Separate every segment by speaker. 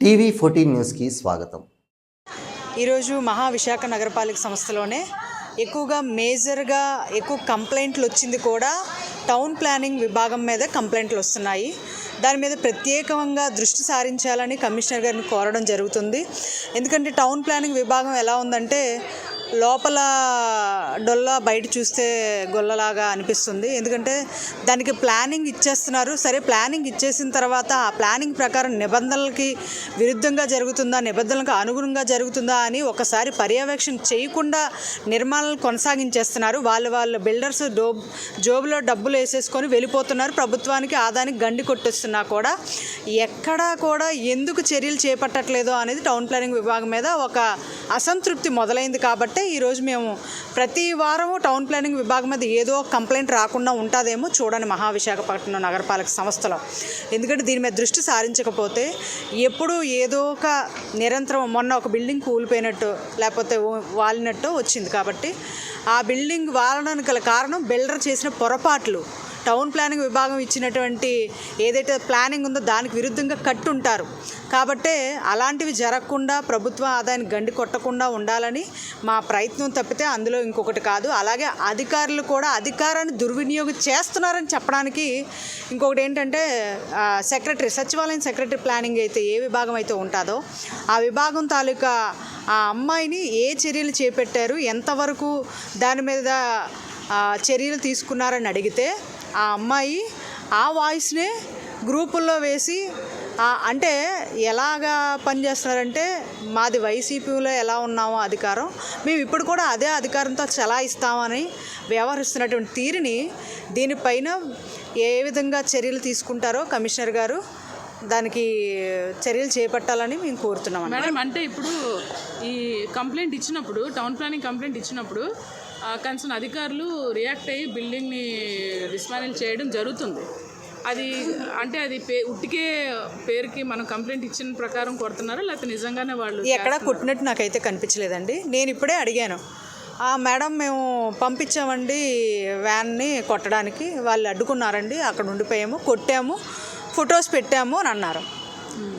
Speaker 1: TV fourteen న్యూస్కి స్వాగతం.
Speaker 2: ఈరోజు మహా విశాఖ నగరపాలిక సంస్థలోనే ఎక్కువగా మేజర్గా ఎక్కువ కంప్లైంట్లు వచ్చింది కూడా టౌన్ ప్లానింగ్ విభాగం మీద కంప్లైంట్లు వస్తున్నాయి. దాని మీద ప్రత్యేకంగా దృష్టి సారించాలని కమిషనర్ గారిని కోరడం జరుగుతుంది. ఎందుకంటే టౌన్ ప్లానింగ్ విభాగం ఎలా ఉందంటే లోపల డొల్ల బయట చూస్తే గొల్లలాగా అనిపిస్తుంది. ఎందుకంటే దానికి ప్లానింగ్ ఇచ్చేస్తున్నారు. సరే ప్లానింగ్ ఇచ్చేసిన తర్వాత ఆ ప్లానింగ్ ప్రకారం నిబంధనలకి విరుద్ధంగా జరుగుతుందా నిబంధనలకు అనుగుణంగా జరుగుతుందా అని ఒకసారి పర్యవేక్షణ చేయకుండా నిర్మాణాలు కొనసాగించేస్తున్నారు. వాళ్ళు వాళ్ళ బిల్డర్స్ డో జోబులో డబ్బులు వేసేసుకొని వెళ్ళిపోతున్నారు. ప్రభుత్వానికి ఆదానికి గండి కొట్టేస్తున్నా కూడా ఎక్కడా కూడా ఎందుకు చర్యలు చేపట్టట్లేదో అనేది టౌన్ ప్లానింగ్ విభాగం మీద ఒక అసంతృప్తి మొదలైంది. కాబట్టి ఈరోజు మేము ప్రతి వారము టౌన్ ప్లానింగ్ విభాగం మీద ఏదో ఒక కంప్లైంట్ రాకుండా ఉంటుందేమో చూడండి మహావిశాఖపట్నం నగరపాలక సంస్థలో. ఎందుకంటే దీని మీద దృష్టి సారించకపోతే ఎప్పుడు ఏదో ఒక నిరంతరం మొన్న ఒక బిల్డింగ్ కూలిపోయినట్టు లేకపోతే వాలినట్టు వచ్చింది కాబట్టి ఆ బిల్డింగ్ వాలడానికి గల కారణం బిల్డర్ చేసిన పొరపాట్లు. టౌన్ ప్లానింగ్ విభాగం ఇచ్చినటువంటి ఏదైతే ప్లానింగ్ ఉందో దానికి విరుద్ధంగా కట్టుంటారు. కాబట్టే అలాంటివి జరగకుండా ప్రభుత్వ ఆదాయాన్ని గండి కొట్టకుండా ఉండాలని మా ప్రయత్నం తప్పితే అందులో ఇంకొకటి కాదు. అలాగే అధికారులు కూడా అధికారాన్ని దుర్వినియోగం చేస్తున్నారని చెప్పడానికి ఇంకొకటి ఏంటంటే సెక్రటరీ సచివాలయం సెక్రటరీ ప్లానింగ్ అయితే ఏ విభాగం అయితే ఉంటుందో ఆ విభాగం తాలూకా ఆ అమ్మాయిని ఏ చర్యలు చేపట్టారు ఎంతవరకు దాని మీద చర్యలు తీసుకున్నారని అడిగితే ఆ అమ్మాయి ఆ వాయిస్నే గ్రూపుల్లో వేసి అంటే ఎలాగా పనిచేస్తున్నారంటే మాది వైసీపీలో ఎలా ఉన్నామో అధికారం మేము ఇప్పుడు కూడా అదే అధికారంతో చలాయిస్తామని వ్యవహరిస్తున్నటువంటి తీరుని దీనిపైన ఏ విధంగా చర్యలు తీసుకుంటారో కమిషనర్ గారు దానికి చర్యలు చేపట్టాలని మేము కోరుతున్నాం
Speaker 3: మేడం అంటే ఇప్పుడు ఈ కంప్లైంట్ ఇచ్చినప్పుడు టౌన్ ప్లానింగ్ కంప్లైంట్ ఇచ్చినప్పుడు కన్సర్న్ అధికారులు రియాక్ట్ అయ్యి బిల్డింగ్ని డిస్మానిల్ చేయడం జరుగుతుంది. అది అంటే అది పే ఉట్టికే పేరుకి మనం కంప్లైంట్ ఇచ్చిన ప్రకారం కొడుతున్నారా? లేకపోతే నిజంగానే వాళ్ళు
Speaker 2: ఎక్కడా కొట్టినట్టు నాకైతే కనిపించలేదండి. నేను ఇప్పుడే అడిగాను. ఆ మేడం మేము పంపించామండి వ్యాన్ని కొట్టడానికి. వాళ్ళు అడ్డుకున్నారండి. అక్కడ ఉండిపోయాము కొట్టాము ఫొటోస్ పెట్టాము అని అన్నారు.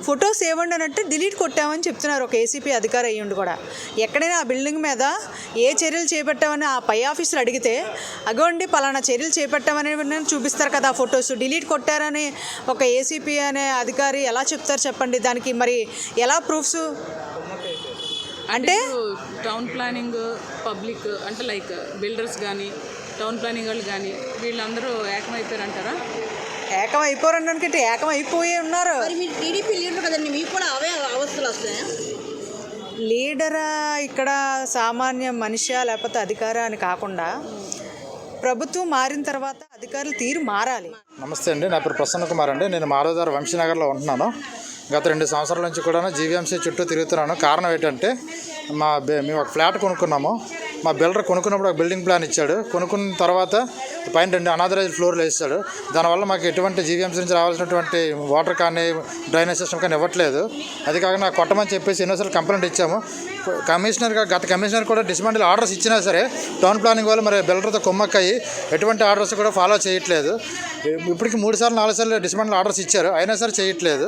Speaker 2: ఫొటోస్ ఏమండి అన్నట్టు డిలీట్ కొట్టామని చెప్తున్నారు. ఒక ఏసీపీ అధికారి అయ్యుండి కూడా. ఎక్కడైనా ఆ బిల్డింగ్ మీద ఏ చర్యలు చేపట్టామని ఆ పై ఆఫీసులు అడిగితే అగోండి పలానా చర్యలు చేపట్టామని చూపిస్తారు కదా ఆ ఫొటోస్. డిలీట్ కొట్టారని ఒక ఏసీపీ అనే అధికారి ఎలా చెప్తారు చెప్పండి? దానికి మరి ఎలా ప్రూఫ్స్? అంటే
Speaker 3: టౌన్ ప్లానింగ్ పబ్లిక్ అంటే లైక్ బిల్డర్స్ కానీ టౌన్ ప్లానింగ్ వాళ్ళు కానీ వీళ్ళందరూ ఏకమైపోయారంటారా
Speaker 2: ఏకం అయిపోరడానికి ఏకం అయిపోయి ఉన్నారు.
Speaker 4: మరి మీరు టీడీపీ లీడర్ కదండి మీకు కూడా అవే అవస్థలు వస్తాయా?
Speaker 2: లీడరా ఇక్కడ సామాన్య మనిషి లేకపోతే అధికార అని కాకుండా ప్రభుత్వం మారిన తర్వాత అధికారుల తీరు మారాలి.
Speaker 5: నమస్తే అండి నా పేరు ప్రసన్న కుమార్ అండి. నేను మారోదార్ వంశీనగర్లో ఉంటున్నాను. గత రెండు సంవత్సరాల నుంచి కూడా జీవీఎంసీ చుట్టూ తిరుగుతున్నాను. కారణం ఏంటంటే మా మేము ఒక ఫ్లాట్ కొనుక్కున్నాము. మా బిల్డర్ కొనుక్కున్నప్పుడు ఒక బిల్డింగ్ ప్లాన్ ఇచ్చాడు. కొనుక్కున్న తర్వాత పైన రెండు అనాథరైజ్ ఫ్లోర్లు వేస్తాడు. దానివల్ల మాకు ఎటువంటి జీవీఎంసీ నుంచి రావాల్సినటువంటి వాటర్ కానీ డ్రైనేజ్ సిస్టమ్ కానీ ఇవ్వట్లేదు. అది కాక నాకు కొట్టమని చెప్పేసి ఎన్నోసార్లు కంప్లైంట్ ఇచ్చాము. కమిషనర్ గత కమిషనర్ కూడా డిస్మాండిల్ ఆర్డర్స్ ఇచ్చినా సరే టౌన్ ప్లానింగ్ వాళ్ళు మరి బిల్డర్తో కొమ్మక్కయ్యి ఎటువంటి ఆర్డర్స్ కూడా ఫాలో చేయట్లేదు. ఇప్పటికి మూడు సార్లు నాలుగు సార్లు డిస్మాండిల్ ఆర్డర్స్ ఇచ్చారు. అయినా సరే చేయట్లేదు.